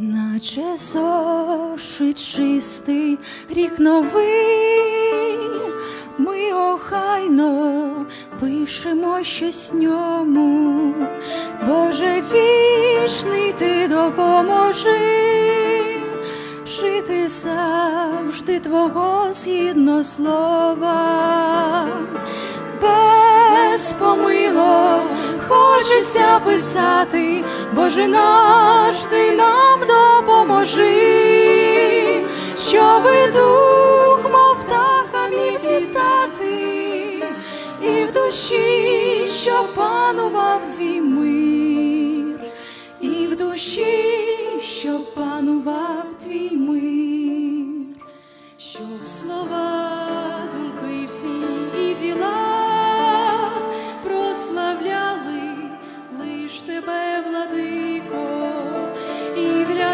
наче зошит чистий рік новий, ми охайно пишемо щось ньому, Боже вічний ти допоможи, жити завжди Твого згідно слова без помилок хочеться писати, Боже наш, ти нам допоможи, щоби дух, мов птаха міг літати, і в душі, щоб панував твій мир, і в душі, щоб панував твій мир. Щоб слова, думки всі і діла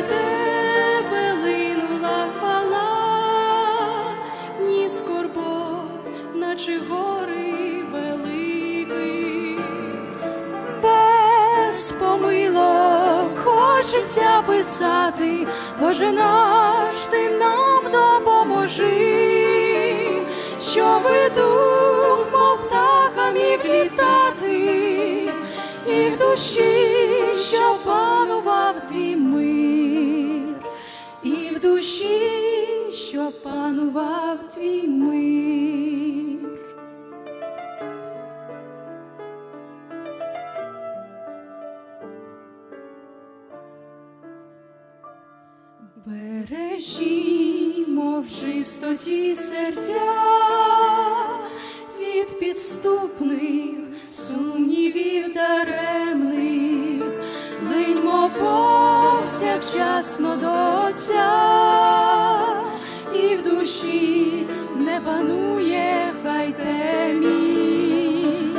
тебе линула хвала, ні скорбот, наче гори великий без помилок хочеться писати, Боже наш, ти нам допоможи, щоби дух, мов птаха міг літати, і в душі, щоб Бережімо в чистоті серця від підступних сумнівів даремних, линьмо повсякчасно до Отця, і в душі не панує хай темінь.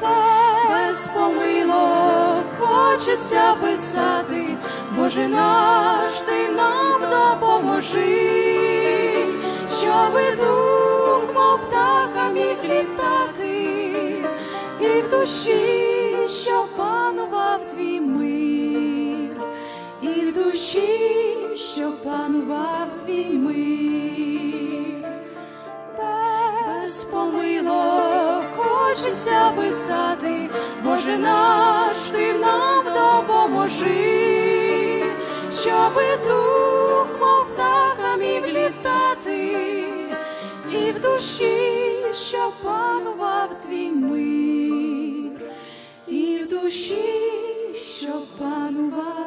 Без помилок хочеться писати, Боже наш, ти нам допоможи, щоби дух, мов птаха міг літати, і в душі, щоб панував твій мир, і в душі, щоб панував твій мир. Без помилок хочеться писати, Боже наш, ти нам допоможи, щоби дух, мов птаха міг літати, і в душі, щоб панував твій мир, і в душі, щоб панував.